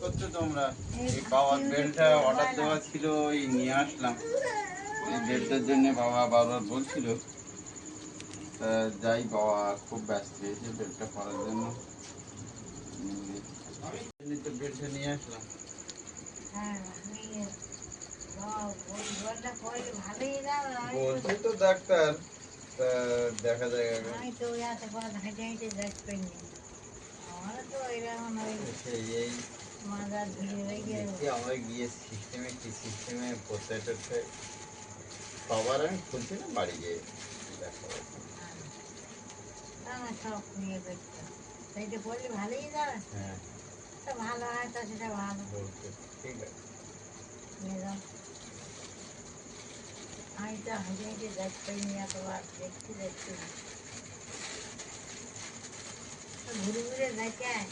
করছ তোমরা? এই বাবার অর্ডার ছিল নিয়ে আসলাম। এই বাবা বারবার তা যাই, বাবা খুব ব্যস্ত হয়েছে করার জন্য। নিয়ে আসলাম। বলছে তো ডাক্তার দেখা যায় আমরা গিয়ে সিস্টেমে কি সিস্টেমে প্রত্যেকটা সবার আমি খুলছি না বাড়ি গিয়ে দেখা হবে। সেইটা পড়লে ভালোই দাঁড়া হ্যাঁ ভালো হয় তো সেটা ভালো বলছে ঠিক আছে এরকম। আমি তো হেঁটে হেঁটে দেখতে নিয়ে এতবার দেখছি দেখছি না। তো ঘুরে ঘুরে দেখে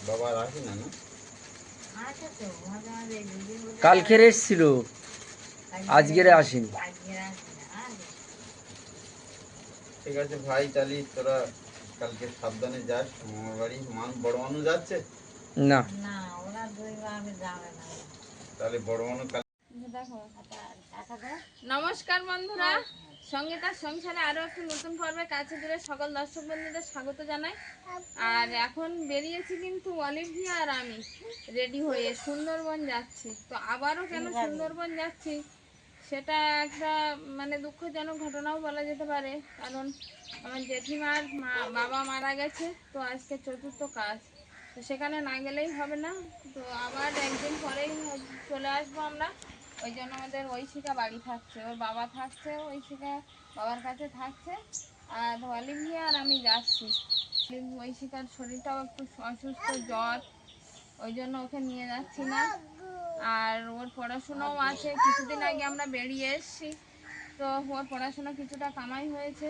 বাবা না না? কালকের এসছিল। আজকের আসেনি। ঠিক আছে ভাই তাহলে তোরা কালকে সাবধানে যাস মামার বাড়ি। মান বড় মানুষ যাচ্ছে? না। তাহলে বড় দেয় নমস্কার বন্ধুরা। সঙ্গীতার সংসারে আরও একটি নতুন পর্বে কাছে দূরে সকল দর্শক বন্ধুদের স্বাগত জানাই। আর এখন বেরিয়েছি কিন্তু অলিভিয়া আর আমি। রেডি হয়ে সুন্দরবন যাচ্ছি। তো আবারও কেন সুন্দরবন যাচ্ছি? সেটা একটা মানে দুঃখজনক ঘটনাও বলা যেতে পারে। কারণ আমার জেঠিমার মা বাবা মারা গেছে তো আজকে চতুর্থ কাজ। তো সেখানে না গেলেই হবে না। তো আবার একদিন পরেই চলে আসব আমরা। ওই জন্য আমাদের ঐশিকা বাড়ি থাকছে। ওর বাবা থাকছে, ঐশিকা বাবার কাছে থাকছে। আর অলিভিয়া আর আমি যাচ্ছি। ঐশিকার শরীরটাও একটু অসুস্থ, জ্বর ওই জন্য ওকে নিয়ে যাচ্ছি না। আর ওর পড়াশোনাও আছে। কিছুদিন আগে আমরা বেরিয়ে এসেছি। তো ওর পড়াশোনা কিছুটা কামাই হয়েছে।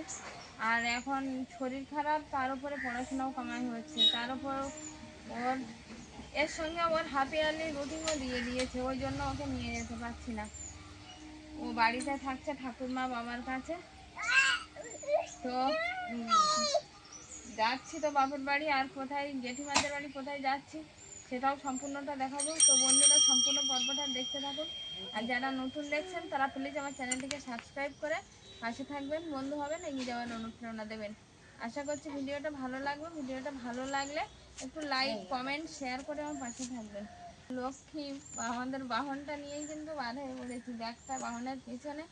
আর এখন শরীর খারাপ, তার উপরে পড়াশোনাও কামাই হচ্ছে। তার উপর ওর এর সঙ্গে ওর হাফ ইয়ারলি রুটিনও দিয়ে দিয়েছে, ওই জন্য ওকে নিয়ে যেতে পারছি না। ও বাড়িতে থাকছে ঠাকুরমা বাবার কাছে। তো যাচ্ছি তো বাপের বাড়ি, আর কোথায়, জেঠিমাদের বাড়ি কোথায় যাচ্ছি সেটাও সম্পূর্ণটা দেখাবো। তো বন্ধুরা, সম্পূর্ণ পর্বটা দেখতে থাকুন। আর যারা নতুন দেখছেন, তারা প্লিজ আমার চ্যানেলটিকে সাবস্ক্রাইব করে পাশে থাকবেন। বন্ধু হবেন, এগিয়ে যাওয়ার অনুপ্রেরণা দেবেন। আশা করছি ভিডিওটা ভালো লাগবে। ভিডিওটা ভালো লাগলে একটু লাইক কমেন্ট শেয়ার করে আমার পাশে থাকবেন লক্ষ্মী আমাদের বাহনটা নিয়েই কিন্তু বার হয়ে পড়েছি। ব্যাগটা বাহনের পিছনে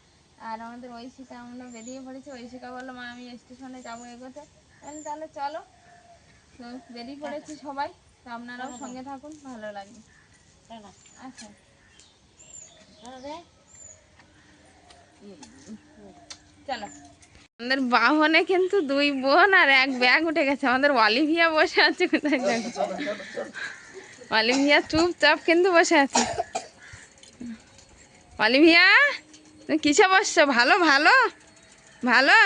আর আমাদের ঐশিকা আমরা বেরিয়ে পড়েছি। ঐশিকা বলল মা আমি স্টেশনে যাব এগোতে। আমি তাহলে চলো। বেরিয়ে পড়েছি সবাই। তো আপনারাও সঙ্গে থাকুন ভালো লাগবে। টাকা আচ্ছা। চলো। আমাদের বাহনে কিন্তু দুই বোন আর এক ব্যাগ উঠে গেছে। আমাদের অলিভিয়া বসে আছে কোথায় যাবে অলিভিয়া চুপচাপ কিন্তু বসে আছে। অলিভিয়া তুমি কিসে বসছো? ভালো ভালো? ভালো?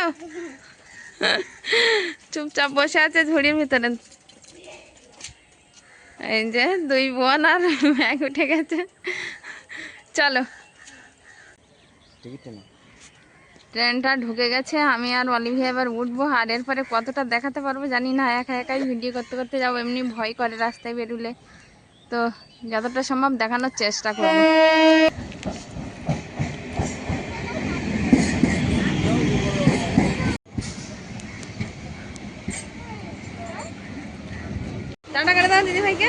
চুপচাপ বসে আছে ঝুড়ির ভিতরে। এই যে দুই বোন আর ব্যাগ উঠে গেছে। চলো। না ট্রেনটা ঢুকে গেছে, আমি আর অলিভিয়া এবার উঠবো। আর এরপরে কতটা দেখাতে পারব জানি না, একা একাই ভিডিও করতে করতে যাব, এমনি ভয় করে রাস্তায় বেরুলে। তো যতটা সম্ভব দেখানোর চেষ্টা করব টাটা করে দাও দিদি ভাইকে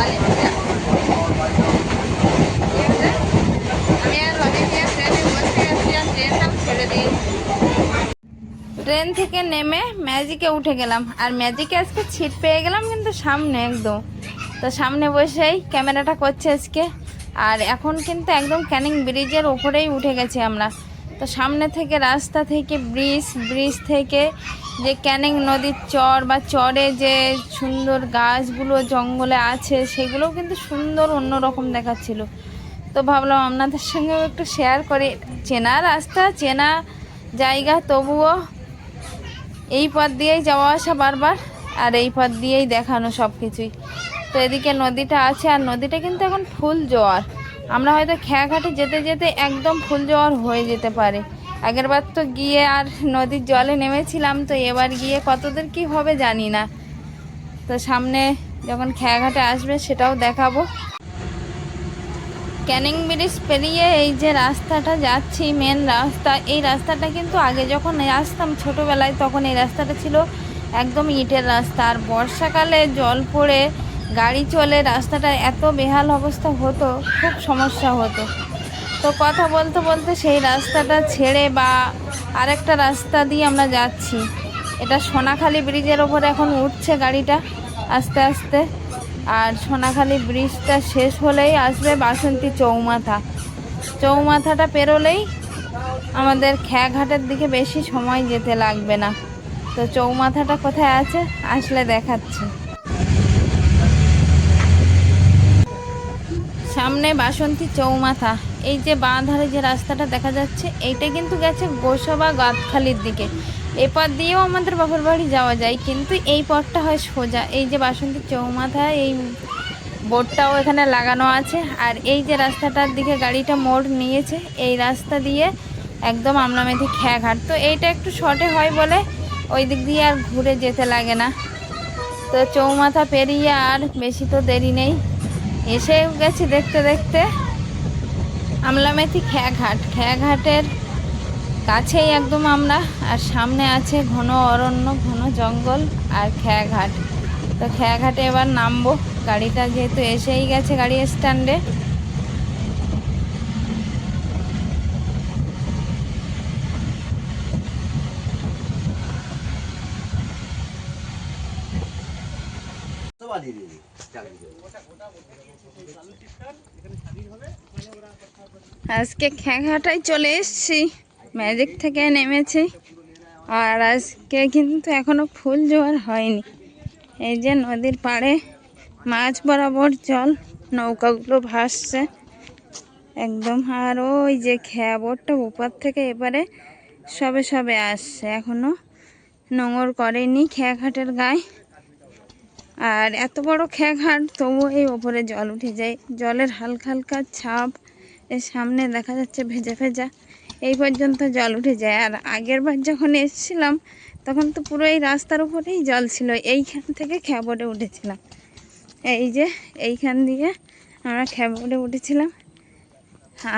অলিভিয়া আমি আর অলিভিয়া ট্রেনে বসে আছি আর ট্রেনটাও ছেড়ে দিয়েছি ট্রেন থেকে নেমে ম্যাজিকে উঠে গেলাম। আর ম্যাজিকে আজকে ছিট পেয়ে গেলাম কিন্তু সামনে একদম। তো সামনে বসেই ক্যামেরাটা করছে আজকে। আর এখন কিন্তু একদম ক্যানিং ব্রিজের ওপরেই উঠে গেছি আমরা। তো সামনে থেকে রাস্তা থেকে ব্রিজ ব্রিজ থেকে যে ক্যানিং নদীর চর বা চরে যে সুন্দর গাছগুলো জঙ্গলে আছে, সেগুলোও কিন্তু সুন্দর অন্যরকম দেখাচ্ছিল। তো ভাবলাম আপনাদের সঙ্গেও একটু শেয়ার করে। চেনা রাস্তা, চেনা জায়গা, তবুও এই পথ দিয়েই যাওয়া আসা বারবার, আর এই পথ দিয়েই দেখানো সব কিছুই। তো এদিকে নদীটা আছে, আর নদীটা কিন্তু এখন ফুল জোয়ার। আমরা হয়তো খেয়াঘাটে যেতে যেতে একদম ফুল জোয়ার হয়ে যেতে পারে। আগেরবার তো গিয়ে আর নদীর জলে নেমেছিলাম, তো এবার গিয়ে কতদূর কি হবে জানি না। তো সামনে যখন খেয়াঘাটে আসবে সেটাও দেখাবো। ক্যানিং ব্রিজ পেরিয়ে এই যে রাস্তাটা যাচ্ছি মেন রাস্তা, এই রাস্তাটা কিন্তু আগে যখন আসতাম ছোটোবেলায় তখন এই রাস্তাটা ছিল একদম ইটের রাস্তা। আর বর্ষাকালে জল পড়ে, গাড়ি চলে, রাস্তাটা এত বেহাল অবস্থা হতো, খুব সমস্যা হতো। তো কথা বলতে বলতে সেই রাস্তাটা ছেড়ে বা আরেকটা রাস্তা দিয়ে আমরা যাচ্ছি। এটা সোনাখালী ব্রিজের ওপর এখন উঠছে গাড়িটা, আস্তে আস্তে। আর সোনাখালী ব্রিজটা শেষ হলেই আসবে বাসন্তী চৌমাথা। চৌমাথাটা পেরোলেই আমাদের খেয়াঘাটের দিকে বেশি সময় যেতে লাগবে না। তো চৌমাথাটা কোথায় আছে? আসলে দেখাচ্ছি। সামনে বাসন্তী চৌমাথা। এই যে বাঁ ধারে যে রাস্তাটা দেখা যাচ্ছে, এইটা কিন্তু গেছে গোসবা গাতখালির দিকে। এপার দিয়েও আমাদের বাপের বাড়ি যাওয়া যায়, কিন্তু এই পথটা হয় সোজা। এই যে বাসন্তী চৌমাথা, এই বোর্ডটাও এখানে লাগানো আছে। আর এই যে রাস্তাটার দিকে গাড়িটা মোড় নিয়েছে, এই রাস্তা দিয়ে একদম আমলামেধি খেয়াঘাট। তো এইটা একটু শর্টে হয় বলে ওই দিক দিয়ে আর ঘুরে যেতে লাগে না। তো চৌমাথা পেরিয়ে আর বেশি তো দেরি নেই। এসে গেছি দেখতে দেখতে। আমলামেথি খেয়াঘাট। খেয়াঘাটের কাছেই একদম আমরা, আর সামনে আছে ঘন অরণ্য, ঘন জঙ্গল আর খেয়াঘাট। তো খেয়াঘাটে এবার নামবো। গাড়িটা যেহেতু এসেই গেছে গাড়ি স্ট্যান্ডে। আজকে খেয়াঘাটায় চলে এসেছি। ম্যাজিক থেকে নেমেছি। আর আজকে কিন্তু এখনও ফুল জোয়ার হয়নি। এই যে নদীর পাড়ে মাছ বরাবর জল, নৌকাগুলো ভাসছে। একদম আর ওই যে খেয়া বোটটা উপর থেকে এবারে সবে সবে আসছে। এখনও নোংর করেনি খেয়াঘাটের গায়ে। আর এত বড় খেয়াঘাট তবু এই ওপরে জল উঠে যায়। জলের হালকা হালকা ছাপ এর সামনে দেখা যাচ্ছে ভেজা ভেজা। এই পর্যন্ত জল উঠে যায়। আর আগের বার যখন এসেছিলাম, তখন তো পুরো এই রাস্তার উপরেই জল ছিল। এইখান থেকে খেয়াবোটে উঠেছিলাম। এই যে, এইখান দিয়ে আমরা খেয়াবোটে উঠেছিলাম।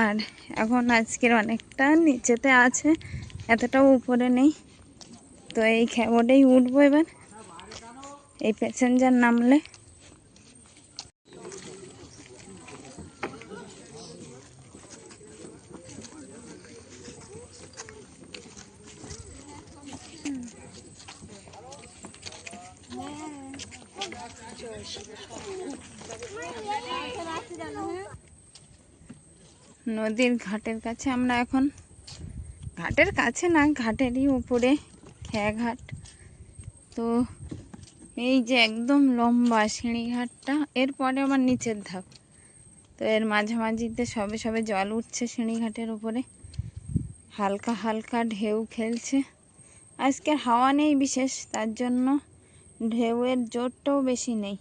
আর এখন আজকের অনেকটা নিচেতে আছে এতটাও উপরে নেই। তো এই খেয়াবোটেই উঠবো এবার। এই প্যাসেঞ্জার নামলে। নদীর ঘাটের কাছে আমরা এখন, ঘাটের কাছে না, ঘাটেরই উপরে, খেয়াঘাট। তো এই যে একদম লম্বা সিঁড়িঘাটটা এরপরে আবার নিচের ধাপ। তো এর মাঝামাঝিতে সবে সবে জল উঠছে সিঁড়িঘাটের উপরে। হালকা হালকা ঢেউ খেলছে। আজকের হাওয়া নেই বিশেষ, তার জন্য ঢেউয়ের জোরটাও বেশি নেই।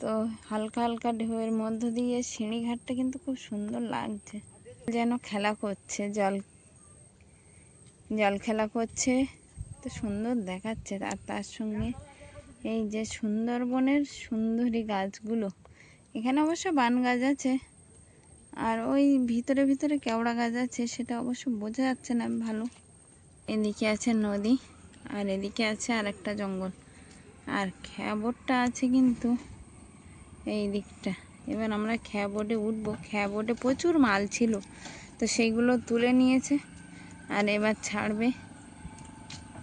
তো হালকা হালকা ঢেউয়ের মধ্য দিয়ে সিঁড়িঘাটটা কিন্তু খুব সুন্দর লাগছে। যেন খেলা করছে, জল জল খেলা করছে। তো সুন্দর দেখাচ্ছে আর তার সঙ্গে এই যে সুন্দরবনের সুন্দরী গাছগুলো। এখানে অবশ্য বান গাছ আছে আর ওই ভিতরে ভিতরে কেওড়া গাছ আছে, সেটা অবশ্য বোঝা যাচ্ছে না ভালো। এদিকে আছে নদী। আর এদিকে আছে আর একটা জঙ্গল। আর খেয়াবোটটা আছে কিন্তু এই দিকটা। এবার আমরা খেয়া বোটে উঠবো। খেয়া বোটে প্রচুর মাল ছিল, তো সেইগুলো তুলে নিয়েছে আর এবার ছাড়বে।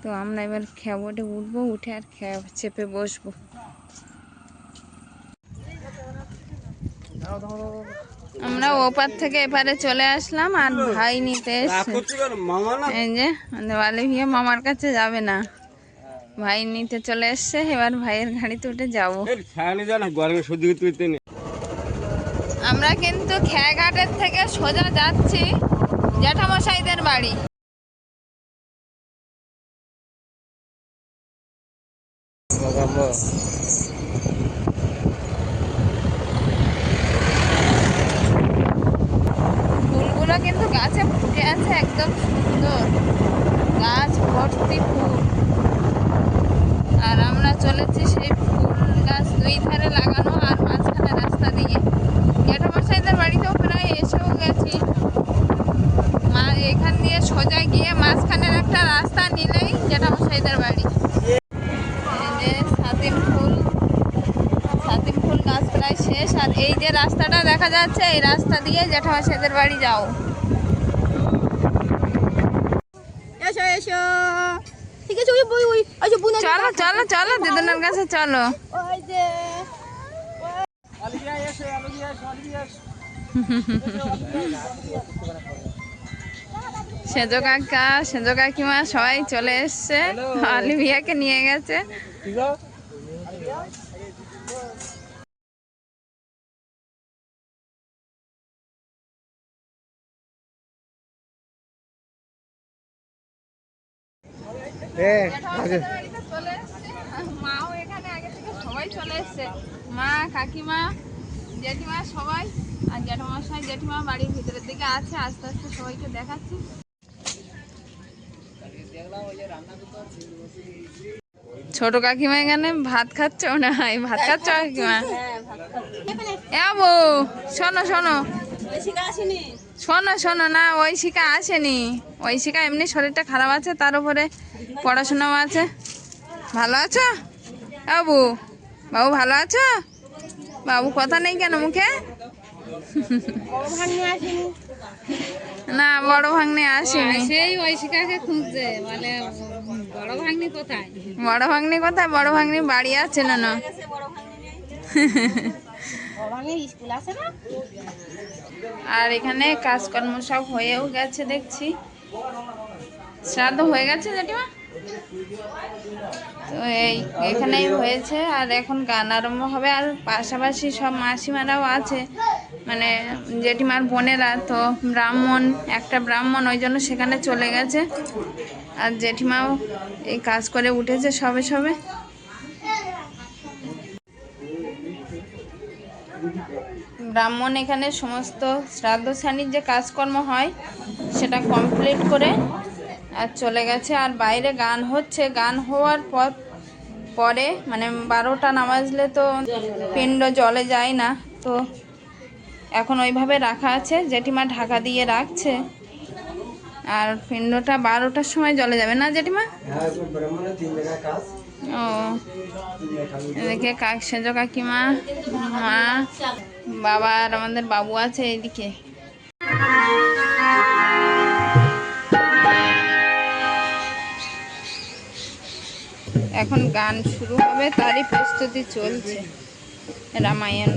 তো আমরা এবার খেয়া বোটে উঠবো, উঠে আর খেয়া চেপে বসবো। আমরা ওপার থেকে এপারে চলে আসলাম আর ভাই নিতে এসছে। এই যে ভিয়ে মামার কাছে যাবে না। ভাই নিতে চলে এসছে এবার ভাইয়ের গাড়িতে উঠে যাব। আমরা কিন্তু খেয়াঘাটের থেকে সোজা যাচ্ছি জ্যাঠামশাইদের বাড়ি ফুলগুলো কিন্তু গাছে ফুটে আছে একদম সুন্দর। গাছ ভর্তি ফুল। আর আমরা চলেছি সেই ফুল গাছ দুই ধারে লাগানো আর মাঝখানে রাস্তা দিয়ে। জেঠামশাইদের বাড়িতেও প্রায় এসেও গেছি। মা এখান দিয়ে সোজা গিয়ে মাঝখানের একটা রাস্তা নিলেই জেঠামশাইদের বাড়ি। শেষ। আর এই যে রাস্তাটা দেখা যাচ্ছে, এই রাস্তা দিয়ে জেঠামশাইদের বাড়ি যাও। এসো। ঠিক আছে ওই ওই ওই ওই যে বুনা চলো চলো চলো দিদুনের কাছে চলো। ওই যে। সেজো কাকা সেজো কাকিমা সবাই চলে এসছে। আলিভিয়াকে নিয়ে গেছে। মাও এখানে আগে থেকে সবাই চলে এসছে। মা কাকিমা জেঠিমা সবাই আর জেঠিমা বাড়ির ভিতরের দিকে আছে। আস্তে আস্তে সবাইকে দেখাচ্ছি। ছোট কাকিমা এখানে ভাত খাচ্ছে না? হয় ভাত খাচ্ছ কাকিমা? এ বাবু শোনো শোনো। শোনো শোনো না ওই শিকা আসেনি। ওই শিকা এমনি শরীরটা খারাপ আছে তার উপরে পড়াশোনাও আছে? ভালো আছো? বাবু বাবু ভালো আছো? বাবু কথা নেই কেন মুখে? না বড় ভাগ্নে আসেনি। সেই ওই শিকাকে খুঁজছে মানে বড় ভাগ্নি কোথায়? বড় ভাগ্নি কোথায়? বড় ভাগ্নি বাড়ি আছে না না আর এখানে কাজকর্ম সব হয়েও গেছে দেখছি। শ্রাদ্ধ হয়ে গেছে জেঠিমা? তো এই, এখানেই হয়েছে, আর এখন গান আরম্ভ হবে, আর পাশাপাশি সব মাসিমারাও আছে। মানে জেঠিমার বোনেরা, তো ব্রাহ্মণ, একটা ব্রাহ্মণ ওই জন্য সেখানে চলে গেছে। আর জেঠিমাও এই কাজ করে উঠেছে সবে সবে। ব্রাহ্মণ এখানে সমস্ত শ্রাদ্ধ শ্রেণির যে কাজকর্ম হয়, সেটা কমপ্লিট করে আর চলে গেছে আর বাইরে গান হচ্ছে। গান হওয়ার পর পরে মানে বারোটা নামাজলে তো পিণ্ড জলে যায় না। তো এখন ওইভাবে রাখা আছে জেঠিমা ঢাকা দিয়ে রাখছে। আর পিণ্ডটা বারোটার সময় জলে যাবে না জেঠিমা? ও এদিকে কাক সেজ কাকিমা মা বাবা আর আমাদের বাবু আছে এইদিকে এখন গান শুরু হবে তারই প্রস্তুতি চলছে। রামায়ণ।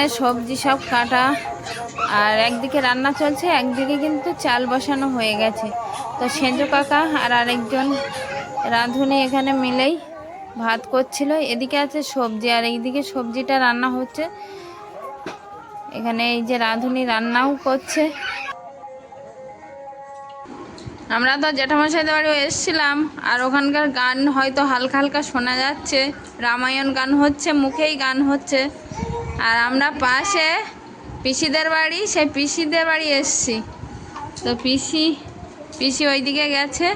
এখানে সবজি সব কাটা আর একদিকে রান্না চলছে, একদিকে কিন্তু চাল বসানো হয়ে গেছে। তো সেজো কাকা আর আরেকজন রাঁধুনি এখানে মিলেই ভাত করছিল। এদিকে আছে সবজি আর এইদিকে সবজিটা রান্না হচ্ছে। এখানে এই যে রাঁধুনি রান্নাও করছে। আমরা তো জেঠামশাইদের বাড়িও এসেছিলাম, আর ওখানকার গান হয়তো হালকা হালকা শোনা যাচ্ছে। রামায়ণ গান হচ্ছে, মুখেই গান হচ্ছে। আর আমরা পাশে পিসিদের বাড়ি, সেই পিসিদের বাড়ি এসছি। তো পিসি পিসি ওইদিকে গেছে।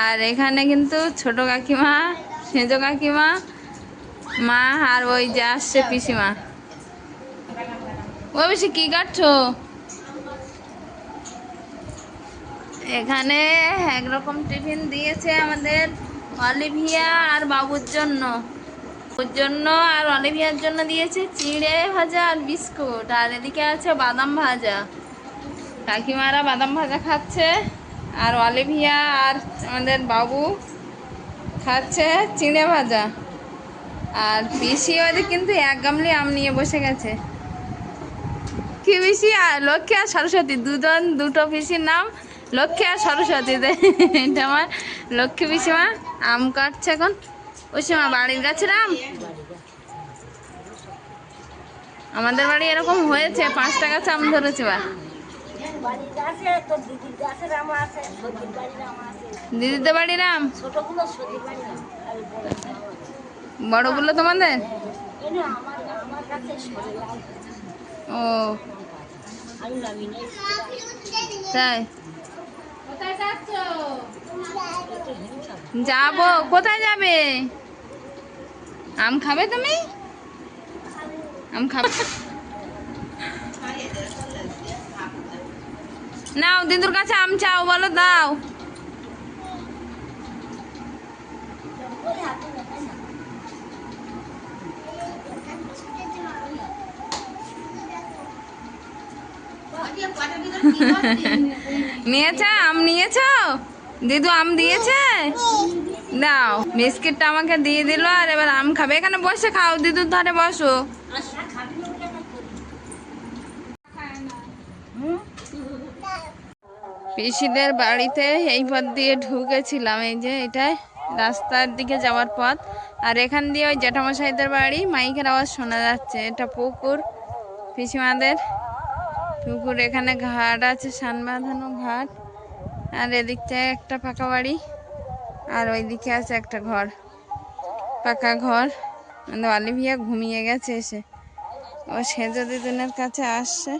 আর এখানে কিন্তু ছোট কাকিমা, সেজ কাকিমা, মা আর ওই যে আসছে পিসিমা। ও বেশি কী কাটছো? এখানে একরকম টিফিন দিয়েছে আমাদের অলিভিয়া আর বাবুর জন্য। ওর জন্য আর অলিভিয়ার জন্য দিয়েছে চিড়ে ভাজা আর বিস্কুট। আর এদিকে আছে বাদাম ভাজা। কাকিমারা বাদাম ভাজা খাচ্ছে, আর অলিভিয়া আর আমাদের বাবু খাচ্ছে চিড়ে ভাজা। আর পিসি ওদের কিন্তু এক গামলি আম নিয়ে বসে গেছে। কি পিসি? আর লক্ষ্মী আর সরস্বতী, দুজন, দুটো পিসির নাম লক্ষ্মী আর সরস্বতী। এটা আমার লক্ষ্মী পিসিমা, আম কাটছে এখন। পিসিমা বাড়ির গাছের আম আমাদের বাড়ি এরকম হয়েছে পাঁচটা গাছ আম ধরেছে বা বাড়ির বাড়ির দিদিদের বাড়ির বাড়ির বড় তোমাদের? কাছে সরে আম ও। তাই? যাব, কোথায় যাবে? আম খাবে তুমি? আম খাবে? নাও দিদুর কাছে আম চাও বলো দাও। নিয়েছ আম নিয়েছ? দিদু আম দিয়েছে? দাও, বিস্কিটটা আমাকে দিয়ে দিল আর এবার আম খাবে। এখানে বসে খাও, দিদুর ধারে বসো। পিসিদের বাড়িতে এই পথ দিয়ে ঢুকেছিলাম, এই যে এটাই রাস্তার দিকে যাওয়ার পথ। আর এখান দিয়ে ওই জ্যাঠামশাইদের বাড়ি, মাইকের আওয়াজ শোনা যাচ্ছে। এটা পুকুর, পিসিমাদের। পুকুর এখানে ঘাট আছে সান বাঁধানো ঘাট। আর এদিকটায় একটা পাকা বাড়ি। আর ওইদিকে আছে একটা ঘর। পাকা ঘর। আমাদের অলিভিয়া ঘুমিয়ে গেছে এসে। ও সেজ দিদিনের কাছে আসছে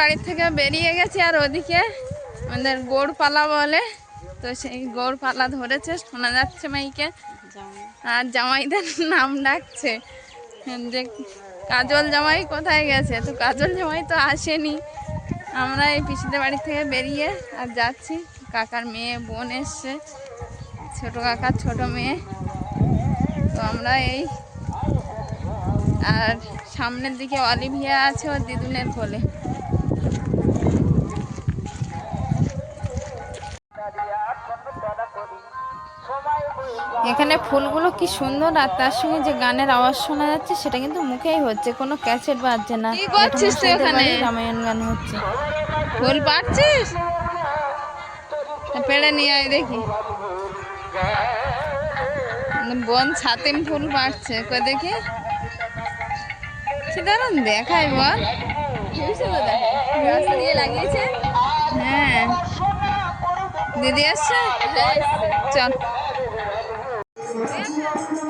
বাড়ির থেকে বেরিয়ে গেছে আর ওদিকে আমাদের গোড় পালা বলে। তো সেই গোড় পালা ধরেছে, শোনা যাচ্ছে মাইকে। আর জামাইদের নাম ডাকছে। যে কাজল জামাই কোথায় গেছে? তো কাজল জামাই তো আসেনি। আমরা এই পিসিদের বাড়ি থেকে বেরিয়ে আর যাচ্ছি। কাকার মেয়ে, বোন এসছে। ছোট কাকার ছোট মেয়ে। তো আমরা এই আর সামনের দিকে অলিভিয়া আছে ওর দিদুনের কোলে। এখানে ফুলগুলো কি সুন্দর আর তার সঙ্গে যে গানের আওয়াজ শোনা যাচ্ছে সেটা কিন্তু মুখেই হচ্ছে। কোনো ক্যাসেট বাজছে না। কি করছিস তুই ওখানে? রামায়ণ গান হচ্ছে। ফুল পাচ্ছিস পেড়ে নিয়ে আয় দেখি। বোন ছাতিম ফুল পাচ্ছে কই দেখি। কি দারুণ দেখাই বল। লাগিয়েছে। হ্যাঁ। দিদি আসছে? চল।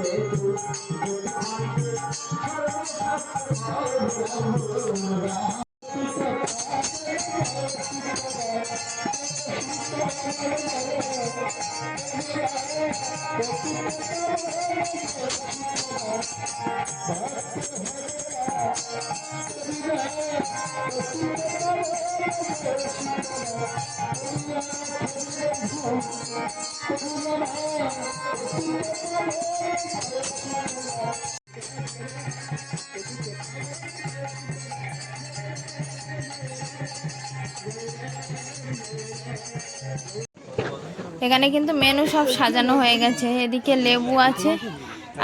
I'm gonna go এখানে কিন্তু মেনু সব সাজানো হয়ে গেছে। এদিকে লেবু আছে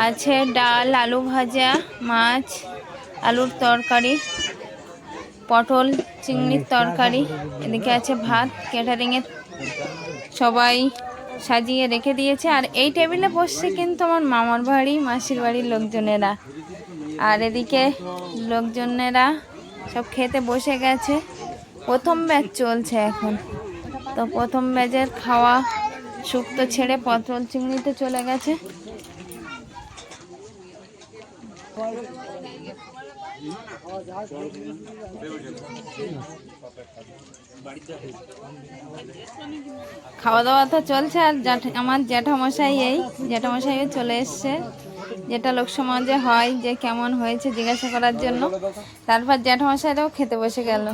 আছে ডাল, আলু ভাজা, মাছ, আলুর তরকারি, পটল, চিংড়ির তরকারি, এদিকে আছে ভাত ক্যাটারিংয়ের সবাই সাজিয়ে রেখে দিয়েছে। আর এই টেবিলে বসছে কিন্তু আমার মামার বাড়ি, মাসির বাড়ির লোকজনেরা। আর এদিকে লোকজনেরা সব খেতে বসে গেছে। প্রথম ব্যাচ চলছে এখন। তো প্রথম ব্যাচের খাওয়া শুক্তো ছেড়ে পটল চিংড়িতে চলে গেছে। খাওয়া দাওয়া তো চলছে আর আমার জ্যাঠামশাই এই জ্যাঠামশাইও চলে এসছে। যেটা লোক সমাজে হয়, যে কেমন হয়েছে জিজ্ঞাসা করার জন্য। তারপর জ্যাঠামশাইরাও খেতে বসে গেল।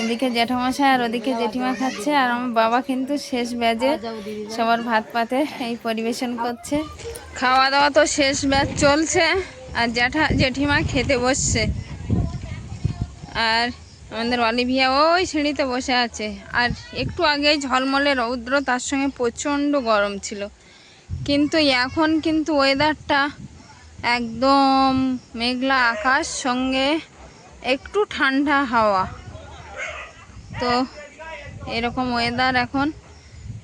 এদিকে জ্যাঠামশাই আর ওদিকে জেঠিমা খাচ্ছে আর আমার বাবা কিন্তু শেষ ব্যাজে সবার ভাত পাতে এই পরিবেশন করছে। খাওয়া দাওয়া তো শেষ ব্যাচ চলছে আর জ্যাঠা, জেঠিমা খেতে বসছে। আর আমাদের অলিভিয়া ওই সিঁড়িতে বসে আছে। আর একটু আগে ঝলমলে রৌদ্র, তার সঙ্গে প্রচণ্ড গরম ছিল। কিন্তু এখন কিন্তু ওয়েদারটা একদম মেঘলা আকাশ, সঙ্গে একটু ঠান্ডা হাওয়া। তো এরকম ওয়েদার এখন।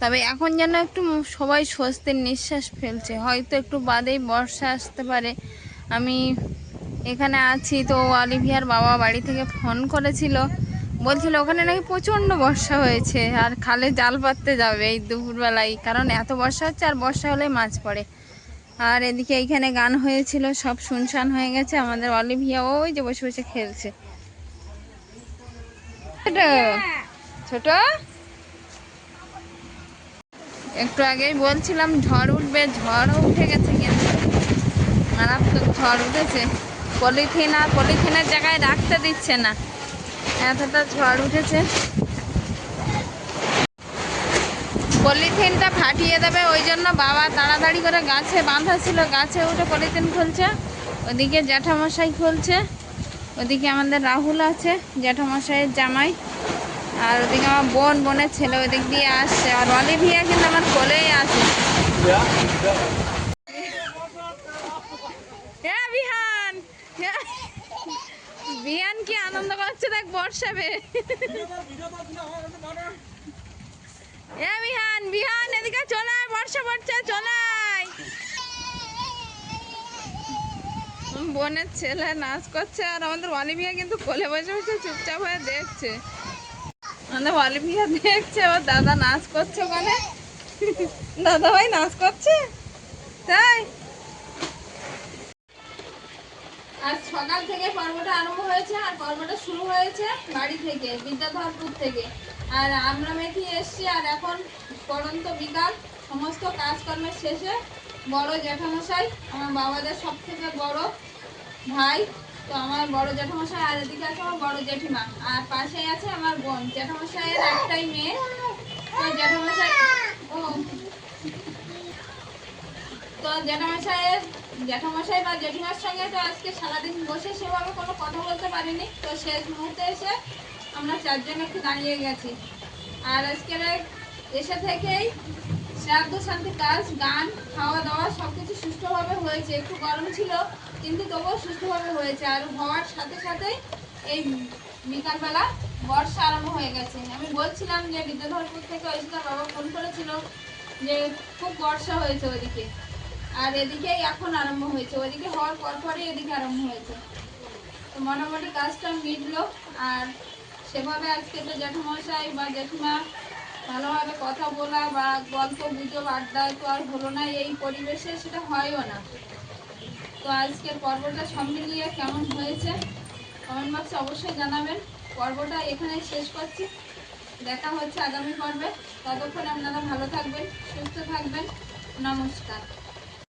তবে এখন যেন একটু সবাই স্বস্তির নিঃশ্বাস ফেলছে। হয়তো একটু বাদেই বর্ষা আসতে পারে। আমি এখানে আছি। তো অলিভিয়ার বাবা বাড়ি থেকে ফোন করেছিল। বলছিল, ওখানে নাকি প্রচণ্ড বর্ষা হয়েছে আর খালে জাল পাততে যাবে এই দুপুরবেলায়। কারণ এত বর্ষা হচ্ছে আর বর্ষা হলেই মাছ পড়ে। আর এদিকে এইখানে গান হয়েছিল, সব শুনশান হয়ে গেছে। আমাদের অলিভিয়া ওই যে বসে বসে খেলছে। ছোট। একটু আগেই বলছিলাম, ঝড় উঠবে, ঝড়ও উঠে গেছে কিন্তু। মারাত্মক ঝড় উঠেছে। পলিথিন আর পলিথিনের জায়গায় রাখতে দিচ্ছে না। এতটা ঝড় উঠেছে। পলিথিনটা ফাটিয়ে দেবে, ওই জন্য বাবা তাড়াতাড়ি করে গাছে বাঁধা ছিল গাছে উঠে পলিথিন খুলছে, ওদিকে জ্যাঠামশাই খুলছে, ওদিকে আমাদের রাহুল আছে, জ্যাঠামশাইয়ের জামাই, আর ওদিকে আমার বোন, বোনের ছেলে ওদিক দিয়ে আসছে। আর অলিভিয়া কিন্তু আমার কোলেই আছে এ বিহান এ, বিহান কি আনন্দ করছে দেখ বর্ষাবে। এ বিহান বিহান এদিকে চলে আয় বর্ষা পড়ছে চলে আয়। উম, বোনের ছেলে নাচ করছে আর আমাদের অলিভিয়া কিন্তু কোলে বসে বসে চুপচাপ হয়ে দেখছে। আমাদের অলিভিয়া দেখছে ওর দাদা নাচ করছে ওখানে। দাদা ভাই নাচ করছে? তাই? সকাল থেকে পর্বটা আরম্ভ হয়েছে আর পর্বটা শুরু হয়েছে বাড়ি থেকে, বিদ্যাধরপুর থেকে। আর আমরা মেথি এসছি আর এখন পরন্ত বিকাল, সমস্ত কাজকর্মের শেষে বড় জ্যাঠামশাই, আমার বাবাদের সব থেকে বড় ভাই, তো আমার বড় জ্যাঠামশাই আর এদিকে আছে আমার বড় জেঠিমা। আর পাশেই আছে আমার বোন, জ্যাঠামশাইয়ের একটাই মেয়ে। তো জ্যাঠামশাই ও। তো জ্যাঠামশাইয়ের জ্যাঠামশাই বা জেঠিমার সঙ্গে তো আজকে সারাদিন বসে সেভাবে কোনো কথা বলতে পারিনি। তো শেষ মুহূর্তে এসে আমরা চারজন একটু দাঁড়িয়ে গেছি। আর আজকের এসে থেকেই শ্রাদ্ধ, শান্তি কাজ, গান খাওয়া দাওয়া সব কিছু সুষ্ঠুভাবে হয়েছে। একটু গরম ছিল, কিন্তু তবুও সুষ্ঠুভাবে হয়েছে। আর হওয়ার সাথে সাথেই এই বিকালবেলা বর্ষা আরম্ভ হয়ে গেছে। আমি বলছিলাম যে বিদ্যাধরপুর থেকে ওইদিকে বাবা ফোন করেছিল যে খুব বর্ষা হয়েছে ওদিকে। আর এদিকেই এখন আরম্ভ হয়েছে। ওদিকে হওয়ার পর পরই এদিকে আরম্ভ হয়েছে। তো মোটামুটি কাজটা মিটলো। আর সেভাবে আজকে তো জ্যাঠামশাই বা জেঠিমা ভালোভাবে কথা বলা বা গল্প, গুজব, আড্ডা তো আর হলো না, এই পরিবেশে সেটা হয়ও না। তো আজকের পর্বটা সব মিলিয়ে কেমন হয়েছে কমেন্ট বক্সে অবশ্যই জানাবেন। পর্বটা এখানে শেষ করছি। দেখা হচ্ছে আগামী পর্বে। ততক্ষণ আপনারা ভালো থাকবেন, সুস্থ থাকবেন। নমস্কার।